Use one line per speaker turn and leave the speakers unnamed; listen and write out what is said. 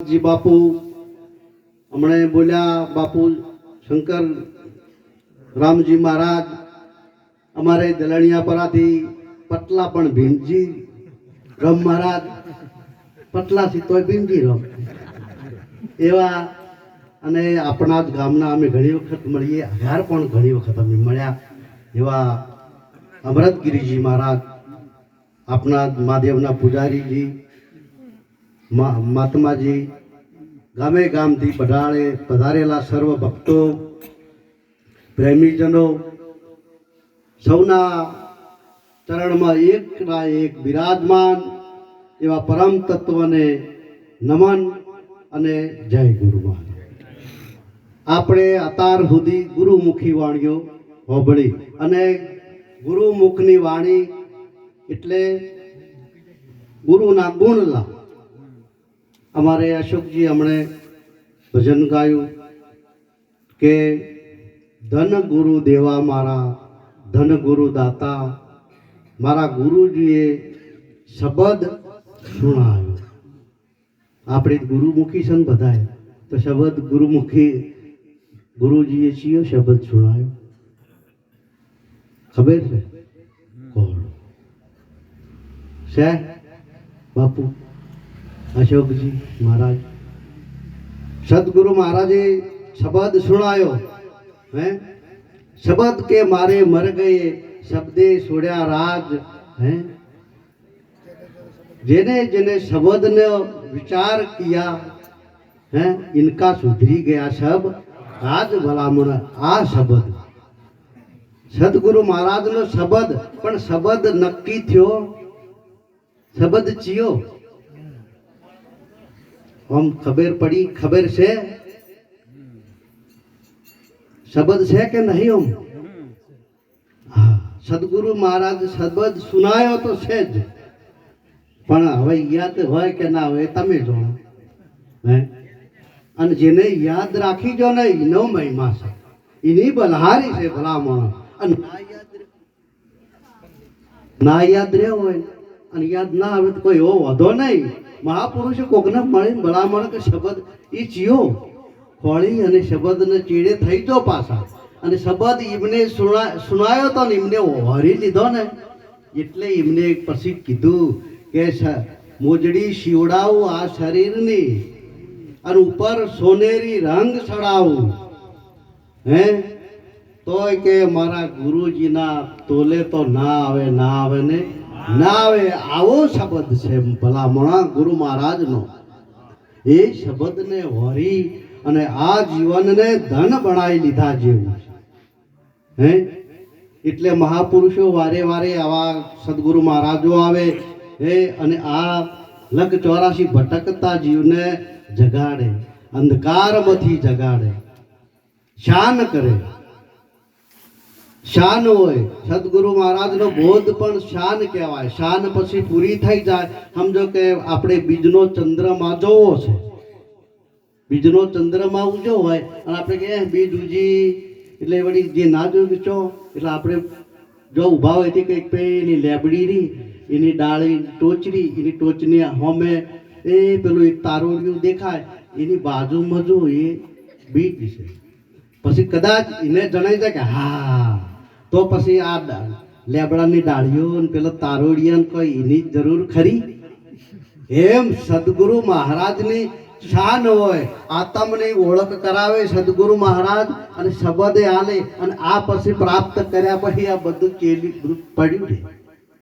જી બાપુ, હમણે બોલ્યા, બાપુ શંકર રામજી મહારાજ, અમારે દલણિયાપરાથી પટલા પણ ભીમજી રમ મહારાજ પટલા તોય ભીમજી રમ. એવા અને આપણા જ ગામના અમે ઘણી વખત મળીએ, હજાર પણ ઘણી વખત અમે મળ્યા એવા અમરતગીરીજી મહારાજ, આપણા મહાદેવના પૂજારીજી મહાત્માજી ગામે ગામથી પધારે પધારેલા સર્વ ભક્તો, પ્રેમીજનો, સૌના ચરણમાં એકના એક બિરાજમાન એવા પરમ તત્વને નમન અને જય ગુરુમાં આપણે અતાર સુધી ગુરુમુખી વાણીઓ હોબળી અને ગુરુમુખની વાણી એટલે ગુરુના ગુણ લા અમારે અશોકજી હમણે ભજન ગાયું કે, ધન ગુરુ દેવા મારા, ધન ગુરુ દાતા, મારા ગુરુજીએ શબ્દ સુણાવ્યો આપણે ગુરુમુખી છે ને બધાએ તો શબ્દ ગુરુમુખી, ગુરુજીએ ચિયો શબ્દ સુણાયો ખબર છે? કોણ? છે? બાપુ? અશોકજી મહારાજ સદગુરુ મહારાજે શબ્દ સુણાયો હે શબ્દ કે મારે મર ગયે શબ્દે છોડ્યા રાજ હે જેને જેને શબ્દને વિચાર કિયા હે ઇનકા સુધરી ગયા સબ રાજ ભલામણ આ શબ્દ સદગુરુ મહારાજનો શબ્દ પણ શબ્દ નક્કી થયો શબ્દ ચિયો આમ ખબર પડી, ખબર છે? શબ્દ છે કે નહીં હમ? સદગુરુ મહારાજ શબ્દ સુનાયો તો છે જ. પણ હવે યાદ હોય કે ના હોય તમે જાણો હે? અને જેને યાદ રાખી જો ને એનો મહિમા છે. એની બલહારી છે ભલામણ. અને ના યાદ રહે- ના યાદ રહ્યો હોય અને યાદ ના આવે તો કોઈ એવો વધો નહીં. મહાપુરુષે કોકને મળીને ભલામણ કે શબ્દ એ ચીયો. હોળી અને શબ્દને ચીડે થઈ તો પાછા. અને શબ્દ એમને સુનાયો તો ને એમને હરી લીધો ને. એટલે એમને પછી કીધું કે મોજડી શિવડાવું આ શરીરની અને ઉપર સોનેરી રંગ ચડાવું. હે? તોય કે મારા ગુરુજીના તોલે તો ના આવે ના આવે ને. ના આવે, આવો શબ્દ છે ભલામણા ગુરુ મહારાજનો. એ શબ્દને વરી અને આ જીવનને ધન બનાવી લીધા જેવું છે. હે? એટલે મહાપુરુષો વારે વારે આવા સદગુરુ મહારાજો આવે, હે? અને આ લગ ચોરાશી ભટકતા જીવને જગાડે, અંધકારમાંથી જગાડે, શાન કરે. શાન હોય. સદગુરુ મહારાજનો બોધ પણ શાન કહેવાય. શાન પછી પૂરી થઈ જાય. સમજો કે આપણે બીજનો ચંદ્રમાં જોવો છે. બીજનો ચંદ્રમાં ઉજો હોય અને આપણે કે બીજ ઉજી એટલે વળી જે ના જોયું છો એટલે આપણે જો ઊભા હોય તે કંઈક એની લેબડી રી એની ડાળી ટોચરી એની ટોચની હોમે એ પેલું એક તારોડિયું દેખાય. એની બાજુમાં જો એ બીજ છે. પછી કદાચ એને જણાઈ જાય કે, હા. તો પછી આ લેબડાની ડાળીઓ ને પેલા તારોડિયા કોઈ એની જરૂર ખરી? એમ સદગુરુ મહારાજની શાન હોય આત્મની ઓળખ કરાવે સદગુરુ મહારાજ અને શબ્દે આલે અને આ પછી પ્રાપ્ત કર્યા પછી આ બધું કેવી પડ્યું રહે